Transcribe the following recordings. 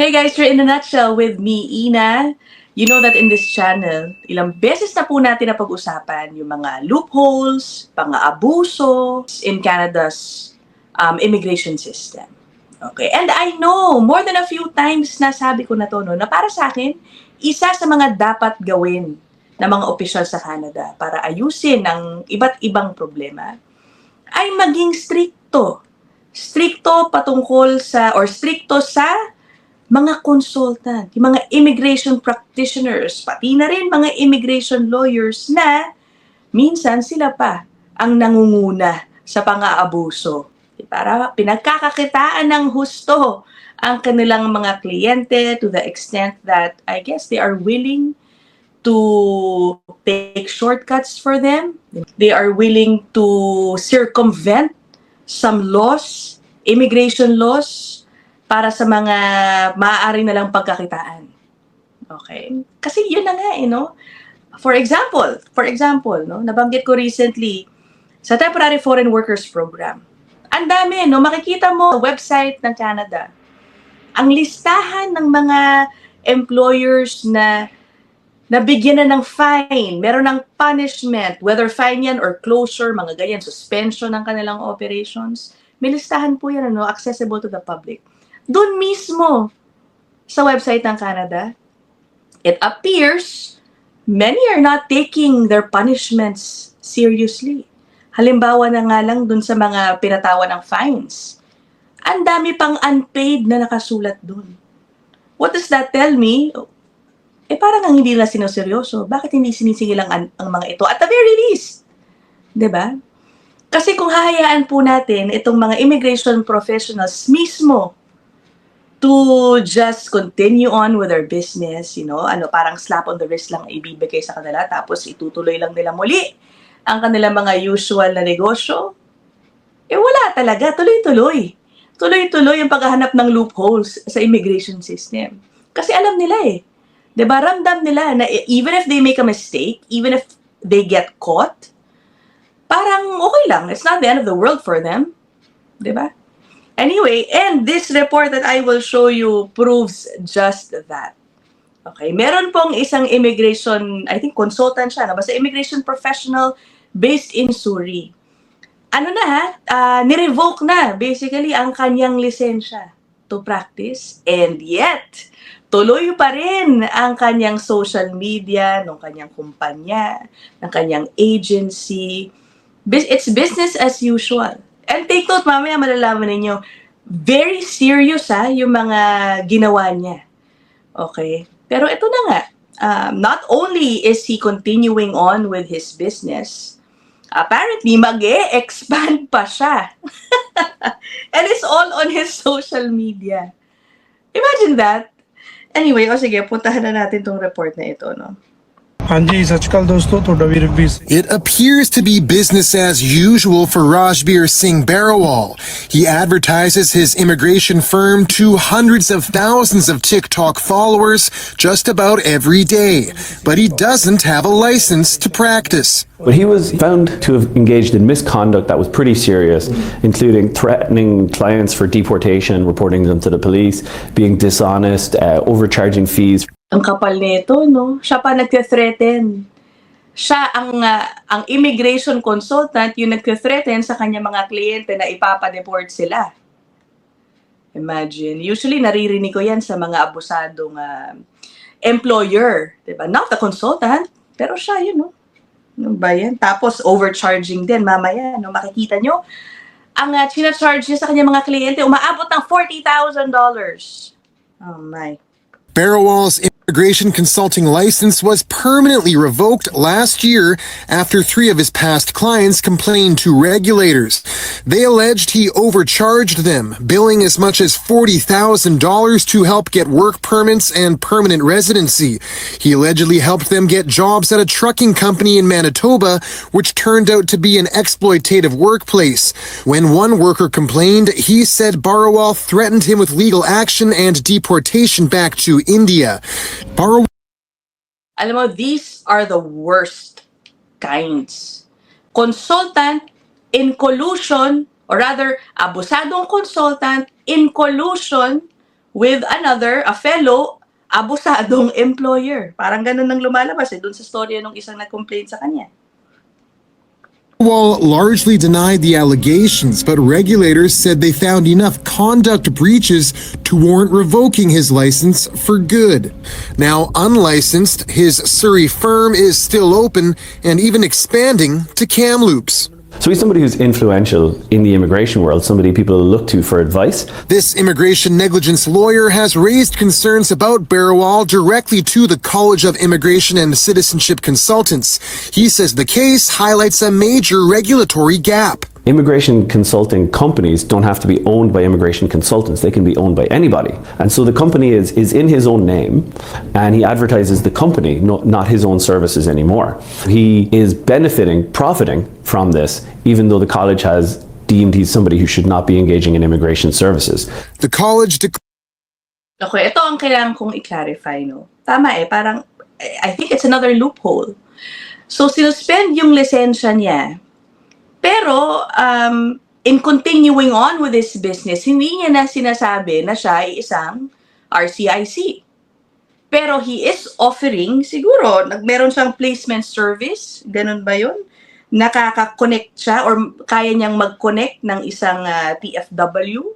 Hey guys, you're in a nutshell with me, Ina. You know that in this channel, ilang beses na po natin na pag-usapan yung mga loopholes, pang-abuso in Canada's um, immigration system. Okay, and I know, more than a few times na sabi ko na to, no, na para sa akin, isa sa mga dapat gawin ng mga opisyal sa Canada para ayusin ang iba't ibang problema ay maging stricto. Stricto patungkol sa, or stricto sa mga consultant, yung mga immigration practitioners, pati na rin mga immigration lawyers na minsan sila pa ang nangunguna sa pang-aabuso. Para pinagkakakitaan ng husto ang kanilang mga kliyente to the extent that I guess they are willing to take shortcuts for them. They are willing to circumvent some laws, immigration laws, para sa mga maaari na lang pagkakitaan. Okay? Kasi yun na nga eh, no? For example, for example, no, nabanggit ko recently sa Temporary Foreign Workers Program. Ang dami, no? Makikita mo sa website ng Canada. Ang listahan ng mga employers na nabigyan na ng fine, meron ng punishment, whether fine yan or closure, mga ganyan, suspension ng kanilang operations. May listahan po yan, ano, accessible to the public. Doon mismo sa website ng Canada, it appears many are not taking their punishments seriously. Halimbawa na nga lang dun sa mga pinatawan ng fines. Ang dami pang unpaid na nakasulat dun. What does that tell me? Eh parang ang hindi nila sinuseryoso. Bakit hindi sinisingil ang, ang mga ito? At the very least, 'di ba? Kasi kung hahayaan po natin itong mga immigration professionals mismo to just continue on with their business, you know, ano, parang slap on the wrist lang ang ibibigay sa kanila, tapos itutuloy lang nila muli ang kanilang mga usual na negosyo, eh wala talaga, tuloy-tuloy. Tuloy-tuloy yung paghahanap ng loopholes sa immigration system. Kasi alam nila eh, 'di ba ramdam nila na even if they make a mistake, even if they get caught, parang okay lang, it's not the end of the world for them. 'Di ba? Anyway, and this report that I will show you proves just that. Okay, meron pong isang immigration, I think consultant siya, no? basta immigration professional based in Surrey. Ano na ha, uh, nirevoke na basically ang kanyang lisensya to practice and yet tuloy pa rin ang kanyang social media, ng kanyang kumpanya, ng kanyang agency. It's business as usual. And take note, mamaya malalaman ninyo, very serious ha, yung mga ginawa niya. Okay? Pero ito na nga, um, not only is he continuing on with his business, apparently mag expand pa siya. And it's all on his social media. Imagine that. Anyway, o sige, puntahan na natin tong report na ito, no? ਹਾਂਜੀ ਸਤਿ ਸ਼੍ਰੀ ਅਕਾਲ ਦੋਸਤੋ ਤੁਹਾਡਾ ਵੀਰ ਰਘਬੀਰ Singh It appears to be business as usual for Rajbir Singh Barawal. He advertises his immigration firm to hundreds of thousands of TikTok followers just about every day. But he doesn't have a license to practice. But he was found to have engaged in misconduct that was pretty serious, including threatening clients for deportation, reporting them to the police, being dishonest, uh, overcharging fees Ang kapal nito, no? Siya pa nagte-threaten. Siya ang ah, ang immigration consultant yung nagte-threaten sa kanya mga kliyente na ipapa-deport sila. Imagine. Usually naririnig ko yan sa mga abusadong ah, employer, 'di ba? Not the consultant, pero siya yun, no? Ano ba? Tapos overcharging din mamaya, no? Makikita nyo, ang uh, charge niya sa kanya mga kliyente umaabot ng $40,000. Oh my. Barawal's immigration consulting license was permanently revoked last year after three of his past clients complained to regulators. They alleged he overcharged them, billing as much as $40,000 to help get work permits and permanent residency. He allegedly helped them get jobs at a trucking company in Manitoba, which turned out to be an exploitative workplace. When one worker complained, he said Barawal threatened him with legal action and deportation back to India. Barawal Alam mo, these are the worst kinds. Consultant in collusion, or rather, abusadong consultant in collusion with another, a fellow, abusadong employer. Parang ganun nang lumalabas eh, dun sa storya nung isang nag-complain sa kanya. Wall largely denied the allegations, but regulators said they found enough conduct breaches to warrant revoking his license for good. Now, unlicensed, his Surrey firm is still open and even expanding to Kamloops. So he's somebody who's influential in the immigration world, somebody people look to for advice. This immigration negligence lawyer has raised concerns about Barrawal directly to the College of Immigration and Citizenship Consultants. He says the case highlights a major regulatory gap. Immigration consulting companies don't have to be owned by immigration consultants. They can be owned by anybody. And so the company is, is in his own name and he advertises the company, no, not his own services anymore. He is benefiting, profiting from this, even though the college has deemed he's somebody who should not be engaging in immigration services. The college declared Okay, ito ang kailangan kong i-clarify, no? Tama eh, parang, I I think it's another loophole. So, sinuspend yung lisensya niya. Pero, um, in continuing on with this business, hindi niya na sinasabi na siya ay isang RCIC. Pero he is offering, siguro, meron siyang placement service, ganun ba yun? Nakaka-connect siya or kaya niyang mag-connect ng isang ah, TFW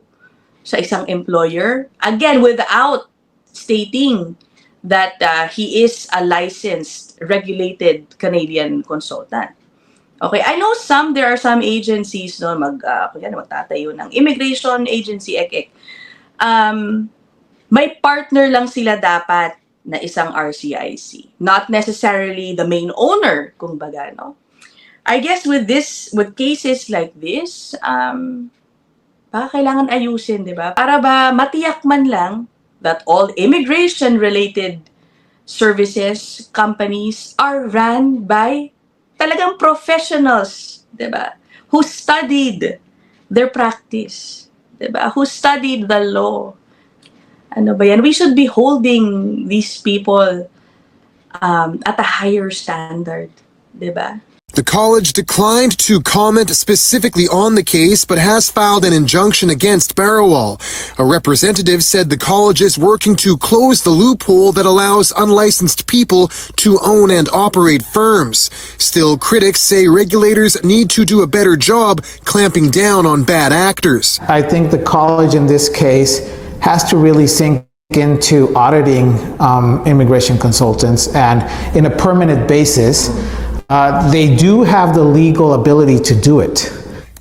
sa isang employer. Again, without stating that uh, he is a licensed, regulated Canadian consultant. Okay, I know some, there are some agencies, no, mag, uh, kunyari, magtatayo ng immigration agency, ek, ek. Um, may partner lang sila dapat na isang RCIC. Not necessarily the main owner, kung baga, no? I guess with this, with cases like this, um, baka kailangan ayusin, di ba? Para ba matiyak man lang that all immigration-related services, companies are run by talagang professionals, di ba? Who studied their practice, di ba? Who studied the law. Ano ba yan? We should be holding these people um, at a higher standard, di ba? The college declined to comment specifically on the case, but has filed an injunction against Barrawal. A representative said the college is working to close the loophole that allows unlicensed people to own and operate firms. Still, critics say regulators need to do a better job clamping down on bad actors. I think the college in this case has to really sink into auditing um, immigration consultants and in a permanent basis. Uh, they do have the legal ability to do it.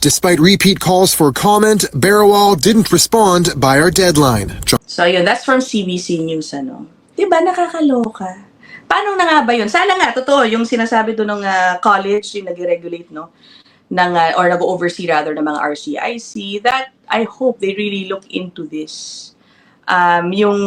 Despite repeat calls for comment, Barrawal didn't respond by our deadline. So yun, that's from CBC News, ano. Diba, nakakaloka. Paano na nga ba yun? Sana nga, totoo, yung sinasabi doon ng ah, college, yung nag-regulate, no? Ng, ah, or nag-oversee rather ng mga RCIC, that I hope they really look into this. Um, yung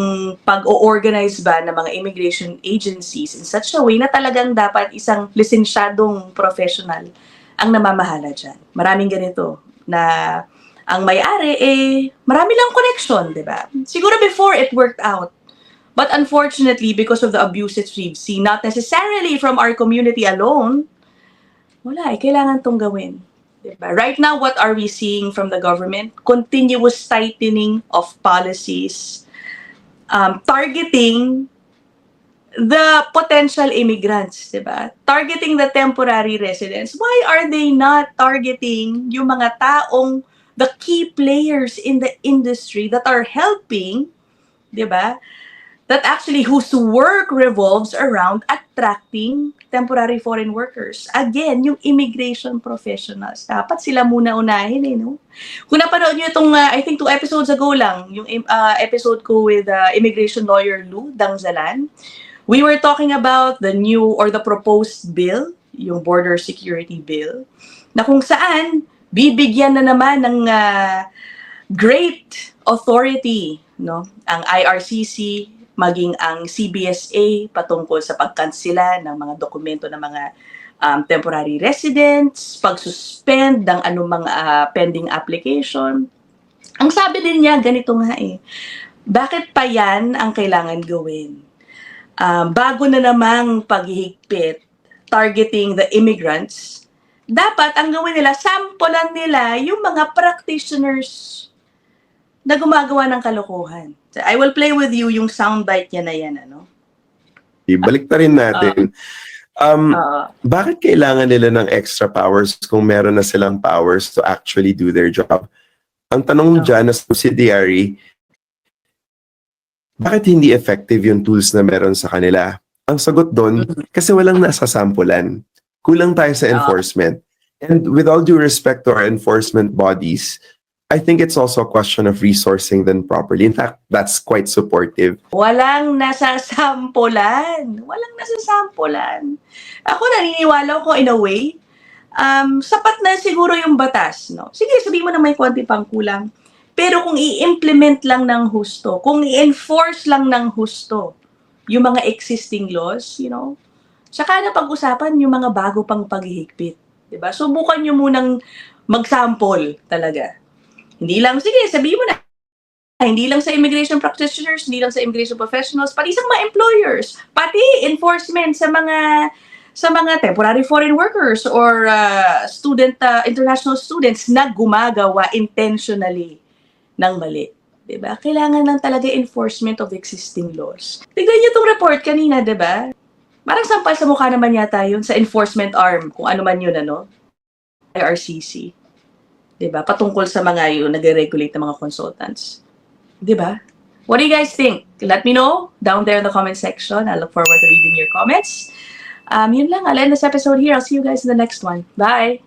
pag-o-organize ba ng mga immigration agencies in such a way na talagang dapat isang lisensyadong professional ang namamahala dyan. Maraming ganito na ang may-ari eh marami lang connection, 'di ba? Siguro before it worked out. But unfortunately, because of the abuses we've seen, not necessarily from our community alone, wala eh, kailangan tong gawin. Diba? Right now, what are we seeing from the government? Continuous tightening of policies, um, targeting the potential immigrants, di ba? Targeting the temporary residents. Why are they not targeting yung mga taong, the key players in the industry that are helping, di ba? That actually whose work revolves around attracting temporary foreign workers. Again, yung immigration professionals. Dapat sila muna unahin eh, no? Kung napanood nyo itong, uh, I think two episodes ago lang, yung uh, episode ko with uh, immigration lawyer Lou Dangzalan, we were talking about the new or the proposed bill, yung border security bill, na kung saan bibigyan na naman ng uh, great authority no ang IRCC maging ang CBSA patungkol sa pagkansela ng mga dokumento ng mga um, temporary residents, pag-suspend ng anumang uh, pending application. Ang sabi din niya, ganito nga eh, bakit pa yan ang kailangan gawin? um, bago na namang paghihigpit targeting the immigrants, dapat ang gawin nila, sampulan nila yung mga practitioners na gumagawa ng kalokohan. So, I will play with you yung soundbite niya na yan, ano? Ibalik pa rin natin. Um, Oo. bakit kailangan nila ng extra powers kung meron na silang powers to actually do their job? Ang tanong dyan na subsidiary, bakit hindi effective yung tools na meron sa kanila? Ang sagot doon, kasi walang nasa sampulan. Kulang tayo sa enforcement. And with all due respect to our enforcement bodies, I think it's also a question of resourcing them properly. In fact, that's quite supportive. Walang nasasampulan. Walang nasasampulan. Ako naniniwala ko in a way, um, sapat na siguro yung batas. No? Sige, sabihin mo na may konti pang kulang. Pero kung i-implement lang ng husto, kung i-enforce lang ng husto yung mga existing laws, you know, saka na pag-usapan yung mga bago pang paghihigpit. 'di ba? Subukan nyo munang mag-sample talaga. Hindi lang, sige, sabihin mo na, hindi lang sa immigration practitioners, hindi lang sa immigration professionals, pati sa mga employers, pati enforcement sa mga sa mga temporary foreign workers or uh, student uh, international students na gumagawa intentionally ng mali. 'Di ba? Kailangan lang talaga enforcement of existing laws. Tignan niyo tong report kanina, 'di ba? Parang sampal sa mukha naman yata yun sa enforcement arm, kung ano man yun, ano? IRCC. 'Di ba? Patungkol sa mga yung nagre-regulate ng mga consultants. 'Di ba? What do you guys think? Let me know down there in the comment section. I look forward to reading your comments. Um, yun lang. I'll end this episode here. I'll see you guys in the next one. Bye!